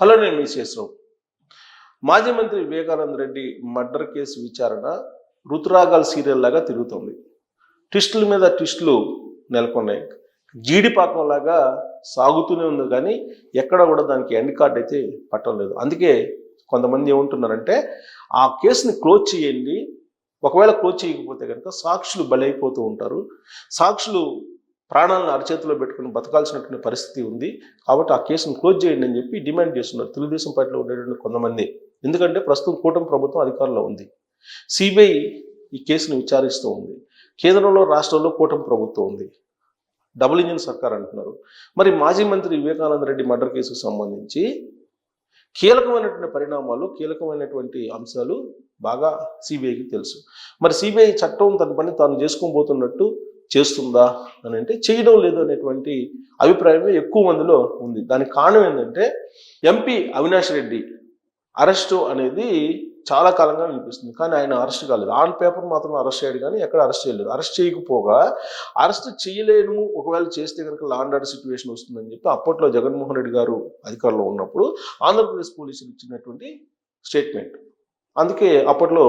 Hello నేను మీ శేషరావు మాజీ మంత్రి వివేకానంద రెడ్డి మర్డర్ కేసు విచారణ ఋతురాగాల సీరియల్ లాగా తిరుగుతుంది. ట్విస్టుల మీద ట్విస్టులు నెలకొన్నాయి. జీడిపాకం లాగా సాగుతూనే ఉంది కానీ ఎక్కడ కూడా దానికి ఎండ్ కార్డ్ అయితే పట్టడం లేదు. అందుకే కొంతమంది ఏమంటున్నారంటే ఆ కేసుని క్లోజ్ చేయండి. ఒకవేళ క్లోజ్ చేయకపోతే కనుక సాక్షులు బలైపోతూ ఉంటారు. సాక్షులు ప్రాణాలను అరచేతిలో పెట్టుకుని బతకాల్సినటువంటి పరిస్థితి ఉంది. కాబట్టి ఆ కేసును క్లోజ్ చేయండి అని చెప్పి డిమాండ్ చేస్తున్నారు. తెలుగుదేశం పార్టీలో ఉండేటువంటి కొంతమంది. ఎందుకంటే ప్రస్తుతం కూటమి ప్రభుత్వం అధికారంలో ఉంది. సిబిఐ ఈ కేసును విచారిస్తూ ఉంది. కేంద్రంలో రాష్ట్రంలో కూటమి ప్రభుత్వం ఉంది. డబుల్ ఇంజిన్ సర్కార్ అంటున్నారు. మరి మాజీ మంత్రి వివేకానంద రెడ్డి మర్డర్ కేసుకు సంబంధించి కీలకమైనటువంటి పరిణామాలు కీలకమైనటువంటి అంశాలు బాగా సిబిఐకి తెలుసు. మరి సిబిఐ చట్టం తన పని తాను చేసుకొని పోతున్నట్టు చేస్తుందా అని అంటే చేయడం లేదు అనేటువంటి అభిప్రాయమే ఎక్కువ మందిలో ఉంది. దానికి కారణం ఏంటంటే ఎంపీ అవినాష్ రెడ్డి అరెస్టు అనేది చాలా కాలంగా వినిపిస్తుంది. కానీ ఆయన అరెస్ట్ కాలేదు. ఆన్ పేపర్ మాత్రం అరెస్ట్ చేయడు కానీ ఎక్కడ అరెస్ట్ చేయలేదు. అరెస్ట్ చేయకపోగా అరెస్ట్ చేయలేను. ఒకవేళ చేస్తే కనుక లాండ్ ఆర్డర్ సిచ్యువేషన్ వస్తుందని చెప్పి అప్పట్లో జగన్మోహన్ రెడ్డి గారు అధికారంలో ఉన్నప్పుడు ఆంధ్రప్రదేశ్ పోలీసులు ఇచ్చినటువంటి స్టేట్మెంట్ అందుకే అప్పట్లో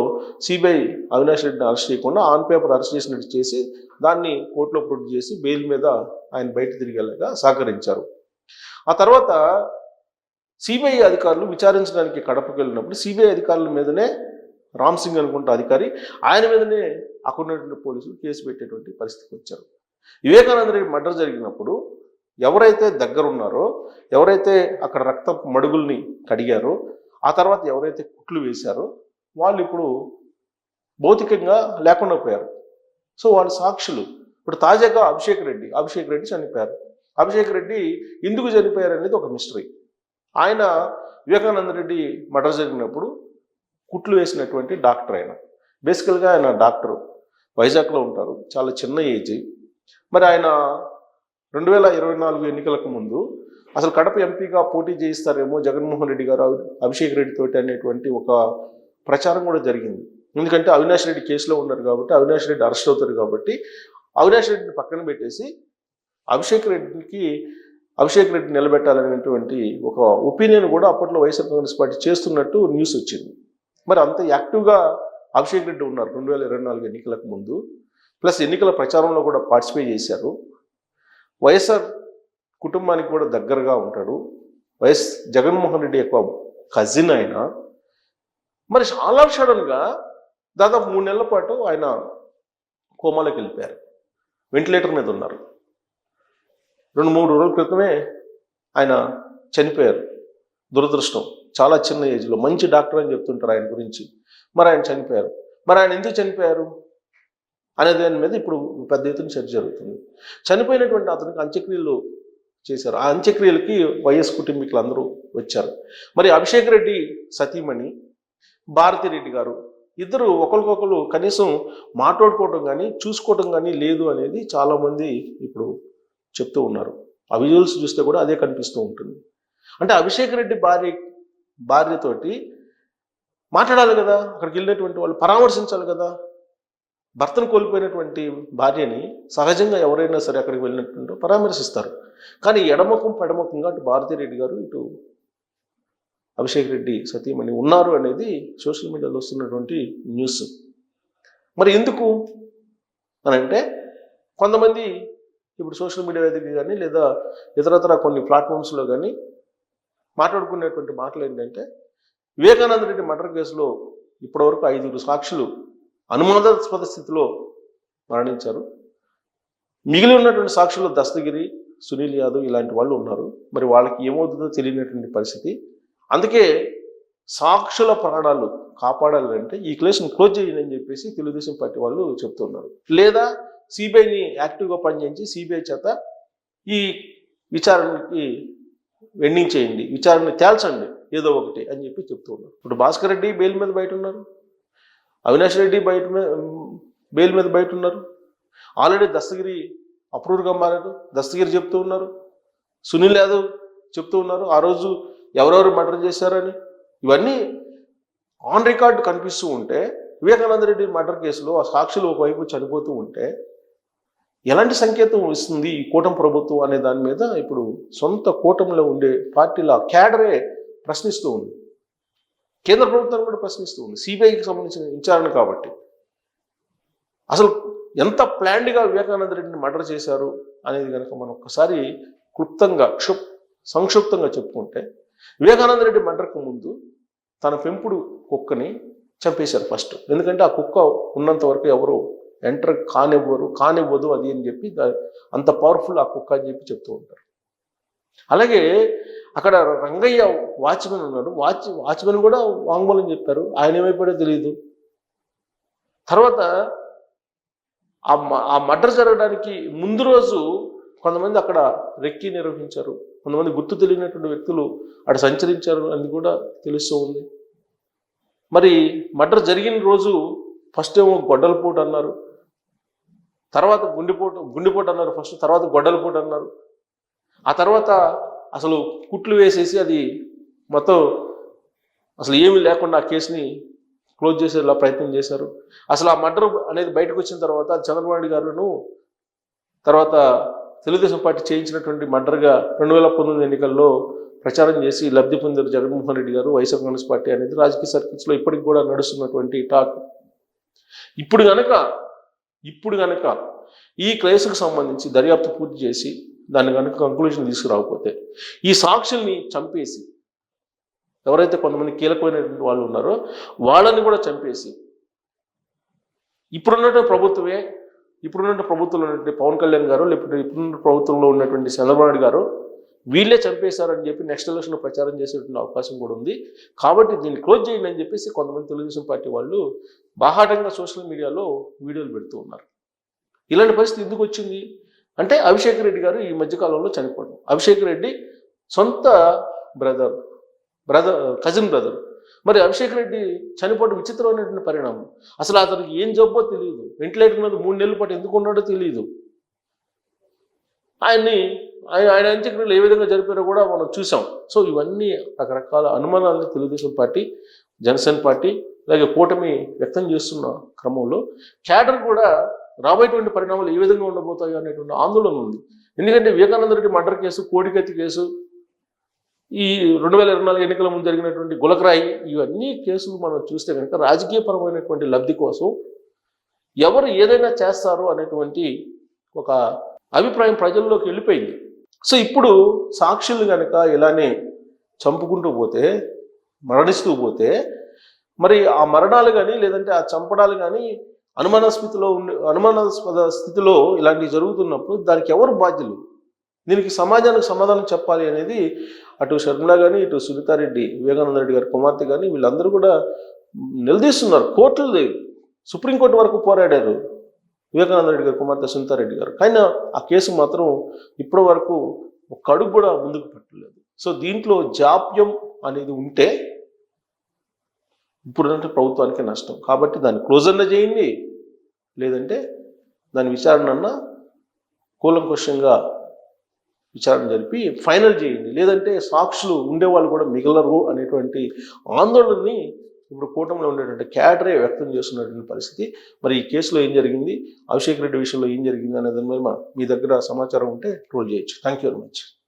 సిబిఐ అవినాష్ రెడ్డిని అరెస్ట్ చేయకుండా ఆన్ పేపర్ అరెస్ట్ చేసినట్టు చేసి దాన్ని కోర్టులో ప్రొడ్యూస్ చేసి బెయిల్ మీద ఆయన బయట తిరిగేలాగా సహకరించారు. ఆ తర్వాత సిబిఐ అధికారులు విచారించడానికి కడపకు వెళ్ళినప్పుడు సిబిఐ అధికారుల మీదనే రామ్ సింగ్ అనుకుంటే అధికారి ఆయన మీదనే అక్కడ ఉన్నటువంటి పోలీసులు కేసు పెట్టేటువంటి పరిస్థితికి వచ్చారు. వివేకానంద రెడ్డి మర్డర్ జరిగినప్పుడు ఎవరైతే దగ్గర ఉన్నారో ఎవరైతే అక్కడ రక్త మడుగుల్ని కడిగారో ఆ తర్వాత ఎవరైతే కుట్లు వేశారో వాళ్ళు ఇప్పుడు భౌతికంగా లేకుండా పోయారు. సో వాళ్ళు సాక్షులు. ఇప్పుడు తాజాగా అభిషేక్ రెడ్డి అభిషేక్ రెడ్డి చనిపోయారు. అభిషేక్ రెడ్డి ఎందుకు చనిపోయారు అనేది ఒక మిస్టరీ ఆయన వివేకానంద రెడ్డి మర్డర్ జరిగినప్పుడు కుట్లు వేసినటువంటి డాక్టర్ ఆయన. బేసికల్గా ఆయన డాక్టరు. వైజాగ్లో ఉంటారు. చాలా చిన్న ఏజ్. మరి ఆయన రెండు వేల ఇరవై నాలుగు ఎన్నికలకు ముందు అసలు కడప ఎంపీగా పోటీ చేయిస్తారేమో జగన్మోహన్ రెడ్డి గారు అభిషేక్ రెడ్డి తోటి అనేటువంటి ఒక ప్రచారం కూడా జరిగింది. ఎందుకంటే అవినాష్ రెడ్డి కేసులో ఉన్నారు కాబట్టి అవినాష్ రెడ్డి అరెస్ట్ అవుతారు కాబట్టి అవినాష్ రెడ్డిని పక్కన పెట్టేసి అభిషేక్ రెడ్డికి అభిషేక్ రెడ్డి నిలబెట్టాలనేటువంటి ఒక ఒపీనియన్ కూడా అప్పట్లో వైఎస్ఆర్ కాంగ్రెస్ పార్టీ చేస్తున్నట్టు న్యూస్ వచ్చింది. మరి అంత యాక్టివ్గా అభిషేక్ రెడ్డి ఉన్నారు రెండు వేల ఇరవై నాలుగు ఎన్నికలకు ముందు. ప్లస్ ఎన్నికల ప్రచారంలో కూడా పార్టిసిపేట్ చేశారు. వైఎస్ఆర్ కుటుంబానికి కూడా దగ్గరగా ఉంటాడు. వైఎస్ జగన్మోహన్ రెడ్డి యొక్క కజిన్ ఆయన. మరి చాలా సడన్గా దాదాపు మూడు నెలల పాటు ఆయన కోమాలోకి వెళ్ళిపోయారు. వెంటిలేటర్ మీద ఉన్నారు. రెండు మూడు రోజుల క్రితమే ఆయన చనిపోయారు. దురదృష్టం. చాలా చిన్న ఏజ్లో మంచి డాక్టర్ అని చెప్తుంటారు ఆయన గురించి. మరి ఆయన చనిపోయారు. మరి ఆయన ఎందుకు చనిపోయారు? అనే దాని మీద ఇప్పుడు పెద్ద ఎత్తున చర్చ జరుగుతుంది. చనిపోయినటువంటి అతనికి అంత్యక్రియలు చేశారు. ఆ అంత్యక్రియలకి వైఎస్ కుటుంబీకులు అందరూ వచ్చారు. మరి అభిషేక్ రెడ్డి సతీమణి భారతిరెడ్డి గారు ఇద్దరు ఒకరికొకరు కనీసం మాట్లాడుకోవటం కానీ చూసుకోవటం కానీ లేదు అనేది చాలామంది ఇప్పుడు చెప్తూ ఉన్నారు. ఆ విజువల్స్ చూస్తే కూడా అదే కనిపిస్తూ ఉంటుంది. అంటే అభిషేక్ రెడ్డి భార్య భార్యతోటి మాట్లాడాలి కదా. అక్కడికి వెళ్ళినటువంటి వాళ్ళు పరామర్శించాలి కదా. భర్తను కోల్పోయినటువంటి భార్యని సహజంగా ఎవరైనా సరే అక్కడికి వెళ్ళినట్టుంటో పరామర్శిస్తారు. కానీ ఎడమకం పడముఖంగా అటు భారతిరెడ్డి గారు ఇటు అభిషేక్ రెడ్డి సతీమణి ఉన్నారు అనేది సోషల్ మీడియాలో వస్తున్నటువంటి న్యూస్. మరి ఎందుకు అని అంటే కొంతమంది ఇప్పుడు సోషల్ మీడియా వేదిక కానీ లేదా ఇతరతర కొన్ని ప్లాట్ఫామ్స్లో కానీ మాట్లాడుకునేటువంటి మాటలు ఏంటంటే వివేకానంద రెడ్డి మర్డర్ కేసులో ఇప్పటివరకు ఐదుగురు సాక్షులు అనుమానాస్పద స్థితిలో మరణించారు. మిగిలి ఉన్నటువంటి సాక్షులు దస్తగిరి సునీల్ యాదవ్ ఇలాంటి వాళ్ళు ఉన్నారు. మరి వాళ్ళకి ఏమవుతుందో తెలియనటువంటి పరిస్థితి. అందుకే సాక్షుల ప్రాణాలు కాపాడాలి అంటే ఈ కేసును క్లోజ్ చేయండి అని చెప్పేసి తెలుగుదేశం పార్టీ వాళ్ళు చెప్తున్నారు. లేదా సిబిఐని యాక్టివ్గా పనిచేయించి సిబిఐ చేత ఈ విచారణకి వెండింగ్ చేయండి విచారణ తేల్చండి. ఏదో ఒకటి అని చెప్పి చెప్తూ ఉన్నారు ఇప్పుడు భాస్కర్ రెడ్డి బెయిల్ మీద బయట ఉన్నారు. అవినాష్ రెడ్డి బయట బెయిల్ మీద బయట ఉన్నారు. ఆల్రెడీ దస్తగిరి అప్రూవ్గా మారారు దస్తగిరి చెప్తూ ఉన్నారు. సునీల్ యాదవ్ చెప్తూ ఉన్నారు. ఆ రోజు ఎవరెవరు మర్డర్ చేశారని. ఇవన్నీ ఆన్ రికార్డ్ కనిపిస్తూ ఉంటే వివేకానంద రెడ్డి మర్డర్ కేసులో ఆ సాక్షులు ఒకవైపు చనిపోతూ ఉంటే ఎలాంటి సంకేతం ఇస్తుంది ఈ కూటమి ప్రభుత్వం అనే దాని మీద ఇప్పుడు సొంత కూటమిలో ఉండే పార్టీల క్యాడరే ప్రశ్నిస్తూ ఉంది. కేంద్ర ప్రభుత్వాన్ని కూడా ప్రశ్నిస్తూ ఉంది. సిబిఐకి సంబంధించిన విచారణ కాబట్టి. అసలు ఎంత ప్లాండ్గా వివేకానంద రెడ్డిని మర్డర్ చేశారు అనేది కనుక మనం ఒక్కసారి క్లుప్తంగా క్షుప్ సంక్షిప్తంగా చెప్పుకుంటే వివేకానంద రెడ్డి మర్డర్కు ముందు తన పెంపుడు కుక్కని చంపేశారు ఫస్ట్. ఎందుకంటే ఆ కుక్క ఉన్నంత వరకు ఎవరు ఎంటర్ కానివ్వరు కానివ్వదు అది అని చెప్పి అంత పవర్ఫుల్ ఆ కుక్క అని చెప్పి చెప్తూ ఉంటారు. అలాగే అక్కడ రంగయ్య వాచ్మెన్ ఉన్నాడు. వాచ్ వాచ్మెన్ కూడా వాంగ్మూలం చెప్పారు. ఆయన ఏమైపోయాడో తెలియదు తర్వాత ఆ ఆ మర్డర్ జరగడానికి ముందు రోజు కొంతమంది అక్కడ రెక్కి నిర్వహించారు. కొంతమంది గుర్తు తెలియనటువంటి వ్యక్తులు అక్కడ సంచరించారు అని కూడా తెలుస్తూ ఉంది. మరి మర్డర్ జరిగిన రోజు ఫస్ట్ ఏమో గొడ్డలపోటు అన్నారు. తర్వాత గుండెపోటు గుండెపోటు అన్నారు ఫస్ట్ తర్వాత గొడ్డలపోటు అన్నారు. ఆ తర్వాత అసలు కుట్లు వేసేసి అది మొత్తం అసలు ఏమీ లేకుండా ఆ కేసుని క్లోజ్ చేసేలా ప్రయత్నం చేశారు. అసలు ఆ మర్డర్ అనేది బయటకు వచ్చిన తర్వాత చంద్రబాబు నాయుడు గారును తర్వాత తెలుగుదేశం పార్టీ చేయించినటువంటి మర్డర్గా రెండు వేల పంతొమ్మిది ఎన్నికల్లో ప్రచారం చేసి లబ్ధి పొందారు జగన్మోహన్ రెడ్డి గారు వైఎస్ఆర్ కాంగ్రెస్ పార్టీ అనేది రాజకీయ సర్కిల్స్లో ఇప్పటికి కూడా నడుస్తున్నటువంటి టాక్. ఇప్పుడు గనక ఇప్పుడు గనక ఈ కేసుకు సంబంధించి దర్యాప్తు పూర్తి చేసి దాన్ని కనుక కంక్లూజన్ తీసుకురాకపోతే. ఈ సాక్షుల్ని చంపేసి ఎవరైతే కొంతమంది కీలకమైనటువంటి వాళ్ళు ఉన్నారో వాళ్ళని కూడా చంపేసి ఇప్పుడున్నటువంటి ప్రభుత్వమే ఇప్పుడున్న ప్రభుత్వంలో ఉన్నటువంటి పవన్ కళ్యాణ్ గారు లేకపోతే ఇప్పుడున్న ప్రభుత్వంలో ఉన్నటువంటి చంద్రబాబు గారు వీళ్ళే చంపేశారని చెప్పి నెక్స్ట్ ఎలక్షన్ ప్రచారం చేసేటువంటి అవకాశం కూడా ఉంది. కాబట్టి దీన్ని క్లోజ్ చేయండి అని చెప్పేసి కొంతమంది తెలుగుదేశం పార్టీ వాళ్ళు బాహాటంగా సోషల్ మీడియాలో వీడియోలు పెడుతూ ఉన్నారు. ఇలాంటి పరిస్థితి ఎందుకు వచ్చింది? అంటే అభిషేక్ రెడ్డి గారు ఈ మధ్యకాలంలో చనిపోవడం. అభిషేక్ రెడ్డి సొంత బ్రదర్ బ్రదర్ కజిన్ బ్రదర్ మరి అభిషేక్ రెడ్డి చనిపోవడం విచిత్రమైనటువంటి పరిణామం. అసలు అతనికి ఏం జబ్బో తెలియదు వెంటిలేటర్ మీద మూడు నెలల పాటు ఎందుకు ఉన్నాడో తెలియదు ఆయన్ని ఆయన ఆయన అంత్యక్రియలు ఏ విధంగా జరిపారో కూడా మనం చూసాం. సో ఇవన్నీ రకరకాల అనుమానాలని తెలుగుదేశం పార్టీ జనసేన పార్టీ అలాగే కూటమి వ్యక్తం చేస్తున్న క్రమంలో క్యాడర్ కూడా రాబోయేటువంటి పరిణామాలు ఏ విధంగా ఉండబోతాయో అనేటువంటి ఆందోళన ఉంది. ఎందుకంటే వివేకానంద రెడ్డి మర్డర్ కేసు కోడికత్తి కేసు ఈ రెండు వేల ఇరవై నాలుగు ఎన్నికల ముందు జరిగినటువంటి గులకరాయి ఇవన్నీ కేసులు మనం చూస్తే కనుక రాజకీయపరమైనటువంటి లబ్ధి కోసం ఎవరు ఏదైనా చేస్తారు అనేటువంటి ఒక అభిప్రాయం ప్రజల్లోకి వెళ్ళిపోయింది. సో ఇప్పుడు సాక్షులు కనుక ఇలానే చంపుకుంటూ పోతే మరణిస్తూ పోతే మరి ఆ మరణాలు కానీ లేదంటే ఆ చంపడాలు కానీ అనుమానాస్పతిలో ఉండే అనుమానాస్పద స్థితిలో ఇలాంటివి జరుగుతున్నప్పుడు దానికి ఎవరు బాధ్యులు? దీనికి సమాజానికి సమాధానం చెప్పాలి అనేది అటు షర్మిల కానీ ఇటు సునీతారెడ్డి వివేకానంద రెడ్డి గారి కుమార్తె కానీ వీళ్ళందరూ కూడా నిలదీస్తున్నారు. కోర్టులు సుప్రీంకోర్టు వరకు పోరాడారు వివేకానంద రెడ్డి గారి కుమార్తె సునీతారెడ్డి గారు. కానీ ఆ కేసు మాత్రం ఇప్పటి వరకు ఒక అడుగు కూడా ముందుకు పెట్టలేదు. సో దీంట్లో జాప్యం అనేది ఉంటే ఇప్పుడున్నట్టు ప్రభుత్వానికి నష్టం. కాబట్టి దాన్ని క్లోజ్ అన్న చేయండి. లేదంటే దాని విచారణ అన్న కూలంకుషంగా విచారణ జరిపి ఫైనల్ చేయండి. లేదంటే సాక్షులు ఉండేవాళ్ళు కూడా మిగలరు అనేటువంటి ఆందోళనని ఇప్పుడు కూటమిలో ఉండేటువంటి క్యాడరే వ్యక్తం చేస్తున్నటువంటి పరిస్థితి. మరి ఈ కేసులో ఏం జరిగింది? అభిషేక్ రెడ్డి విషయంలో ఏం జరిగింది అనే దాని మీద మా- మీ దగ్గర సమాచారం ఉంటే ట్రోల్ చేయొచ్చు. Thank you very much